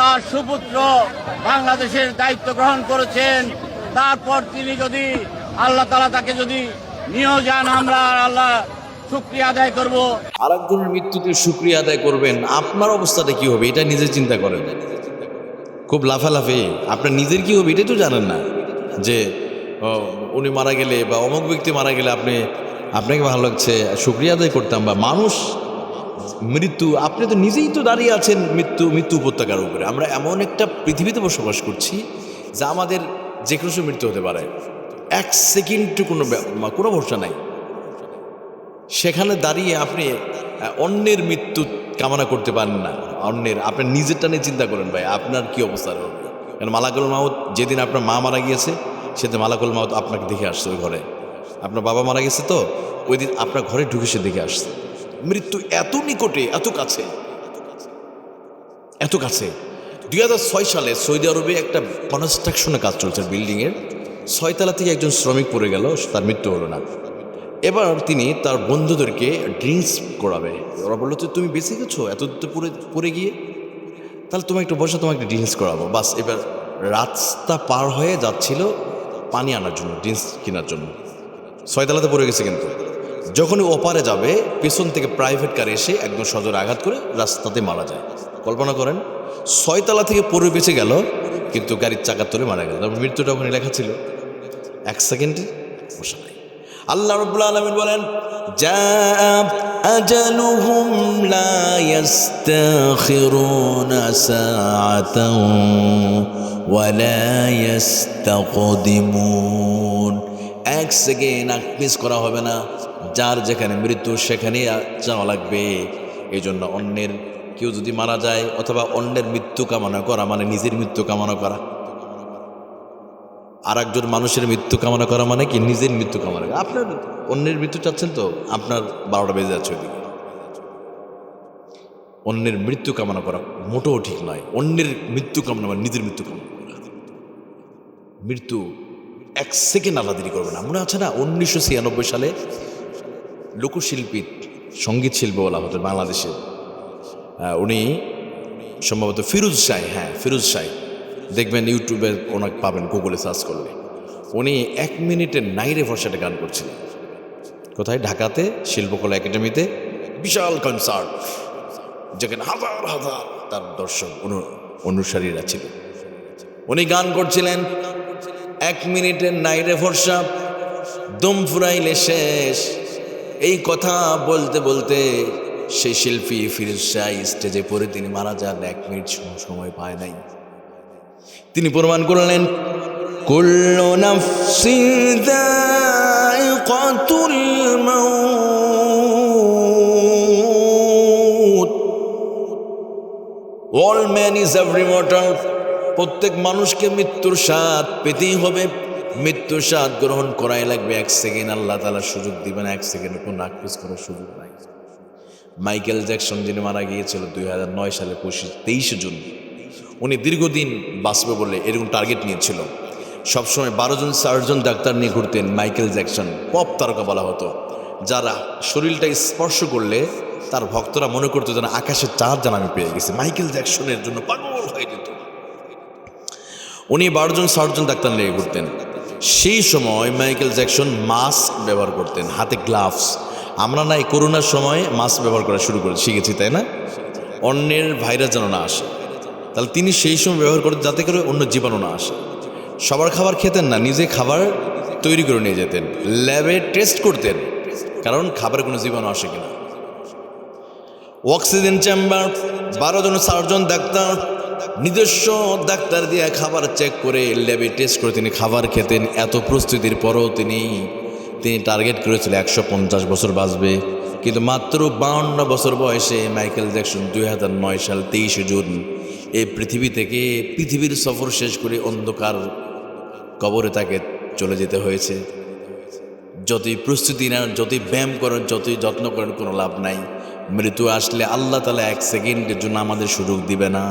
তার সুপুত্র বাংলাদেশের দায়িত্ব গ্রহণ করেছেন, তারপর তিনি যদি আল্লাহ তালা তাকে যদি নিয়েও যান, আমরা আল্লাহ শুক্রিয়া আদায় আরেকজনের মৃত্যুতে সুক্রিয়া আদায় করবেন, আপনার কি হবে? এটা চিন্তা করেন। খুব লাফালাফি। আপনার নিজের কি হবে? তো জানেন না। যে উনি মারা গেলে বা ব্যক্তি মারা গেলে আপনি, আপনাকে ভালো লাগছে সুক্রিয়া আদায় করতাম বা মানুষ মৃত্যু, আপনি তো নিজেই তো দাঁড়িয়ে আছেন মৃত্যু মৃত্যু উপত্যকার উপরে। আমরা এমন একটা পৃথিবীতে বসবাস করছি যা আমাদের যে কোনো মৃত্যু হতে পারে। এক সেকেন্ড কোনো কোনো ভরসা নাই। সেখানে দাঁড়িয়ে আপনি অন্যের মৃত্যু কামনা করতে পারেন না। অন্যের, আপনি নিজেরটা নিয়ে চিন্তা করেন, ভাই, আপনার কি অবস্থা হবে কারণ মালাকুল মাহত যেদিন আপনার মা মারা গিয়েছে, সেদিন মালাকুল মাহত আপনাকে দেখে আসছে ওই ঘরে। আপনার বাবা মারা গেছে তো, ওই দিন আপনার ঘরে ঢুকে সে দেখে আসছে। মৃত্যু এত নিকটে, এত কাছে এত কাছে। দুই হাজার ছয় সালে সৌদি আরবে একটা কনস্ট্রাকশনের কাজ চলছে বিল্ডিংয়ের। ছয়তলা থেকে একজন শ্রমিক পড়ে গেল তার মৃত্যু হলো না। এবার তিনি তার বন্ধুদেরকে ড্রিঙ্কস করাবে। ওরা বলল, তো তুমি বেঁচে গেছো? এত দূর পড়ে পড়ে গিয়ে? তাহলে তুমি একটু বসে, তোমাকে ড্রিঙ্কস করাবো। বাস, এবার রাস্তা পার হয়ে যাচ্ছিল পানি আনার জন্য, ড্রিঙ্কস কেনার জন্য। ছয়তলাতে পড়ে গেছে কিন্তু। যখনই ওপারে যাবে, পেছন থেকে প্রাইভেট কার এসে একদম সজোরে আঘাত করে রাস্তাতে মারা যায়। কল্পনা করেন, ছয়তলা থেকে পড়ে বেঁচে গেল, কিন্তু গাড়ির চাকার তলে মারা গেল। তারপর মৃত্যুটা ওখানে লেখা ছিল। এক সেকেন্ডে বসা আল্লাহ রব্বুল আলমিন বলেন লা ইয়াস্তাখিরুনা সাআতাও ওয়া লা ইয়াস্তাকদিমুন এক সেকেন্ড, আগ মিস করা হবে না। যার যেখানে মৃত্যু, সেখানে যাওয়া লাগবে। এই জন্য অন্যের কেউ যদি মারা যায় অথবা অন্যের মৃত্যু কামনা করা মানে নিজের মৃত্যু কামনা করা। আর একজন মানুষের মৃত্যু কামনা করা মানে কি? নিজের মৃত্যু কামনা করা। আপনার অন্যের মৃত্যু চাচ্ছেন তো? আপনার বারোটা বেজে যাচ্ছে ওইদিকে। অন্যের মৃত্যু কামনা করা মোটেও ঠিক নয়। অন্যের মৃত্যু কামনা মানে নিজের মৃত্যু কামনা করা। মৃত্যু এক সেকেন্ড আল্লাহ দেরি করবে না। মনে আছে না? উনিশশো ছিয়ানব্বই সালে লোকশিল্পী, সংগীত শিল্পী বলা হতো বাংলাদেশের উনি সম্ভবত ফিরোজ শাহ হ্যাঁ ফিরোজ শাহ। দেখবেন ইউটিউবে ওনাকে পাবেন গুগলে সার্চ করলে। উনি এক মিনিটের নাইরে ভরসাটা গান করছিলেন। কোথায়? ঢাকাতে, শিল্পকলা একাডেমিতে। বিশাল কনসার্ট যেখানে হাজার হাজার তার দর্শক অনু- অনুসারীরা ছিল। উনি গান করছিলেন এক মিনিটের নাইরে ভরসা দম ফুরাইলে শেষ। এই কথা বলতে বলতে সেই শিল্পী ফিরোজ শাহ স্টেজে পড়ে তিনি মারা যান, এক মিনিট সময় পায় নাই। তিনি প্রমাণ করলেন, কুল্লু all man is every mortal প্রত্যেক মানুষকে মৃত্যুর স্বাদ পেতেই হবে। মৃত্যুর স্বাদ গ্রহণ করাই লাগবে এক সেকেন্ড। আল্লাহ তালা সুযোগ দিবেন, এক সেকেন্ড কোন রাগপিস করার সুযোগ নাই। মাইকেল জ্যাকসন যিনি মারা গিয়েছিল দুই হাজার নয় সালে পঁচিশ, তেইশে জুন, উনি দীর্ঘদিন বাঁচবে বলে এরকম টার্গেট নিয়েছিল। সবসময় বারো জন চারজন ডাক্তার নিয়ে ঘুরতেন মাইকেল জ্যাকসন, পপ তারকা বলা হতো, যারা শরীরটা স্পর্শ করলে তার ভক্তরা মনে করতো যেন আকাশের চাঁদ যেন আমি পেয়ে গেছি। মাইকেল জ্যাকসনের জন্য পাগল হয়ে যেত। উনি বারো জন ষাটজন ডাক্তার নিয়ে ঘুরতেন। সেই সময় মাইকেল জ্যাকসন মাস্ক ব্যবহার করতেন, হাতে গ্লাভস আমরা না এই করোনার সময় মাস্ক ব্যবহার করা শুরু করে শিখেছি, তাই না? অন্যের ভাইরাস যেন না আসে। তাহলে তিনি সেই সময় ব্যবহার করতেন যাতে করে অন্য জীবাণু না আসে। সবার খাবার খেতেন না, নিজে খাবার তৈরি করে নিয়ে যেতেন। ল্যাবে টেস্ট করতেন, কারণ খাবারে কোনো জীবাণু আসে কিনা। অক্সিজেন চেম্বার বারো জন চারজন ডাক্তার নিজস্ব ডাক্তার দিয়ে খাবার চেক করে ল্যাবে টেস্ট করে তিনি খাবার খেতেন। এত প্রস্তুতির পরও তিনি তিনি টার্গেট করেছিল একশো পঞ্চাশ বছর বাঁচবে। কিন্তু মাত্র বাউন্ন বছর বয়সে মাইকেল জ্যাকসন দুই হাজার নয় সাল তেইশে জুন এই পৃথিবী থেকে পৃথিবীর সফর শেষ করে অন্ধকার কবরে তাকে চলে যেতে হয়েছে। যতই প্রস্তুতি নেন, যতই ব্যায়াম করেন, যতই যত্ন করেন, কোনো লাভ নাই। মৃত্যু আসলে আল্লাহ তালা এক সেকেন্ডের জন্য আমাদের সুযোগ দিবে না।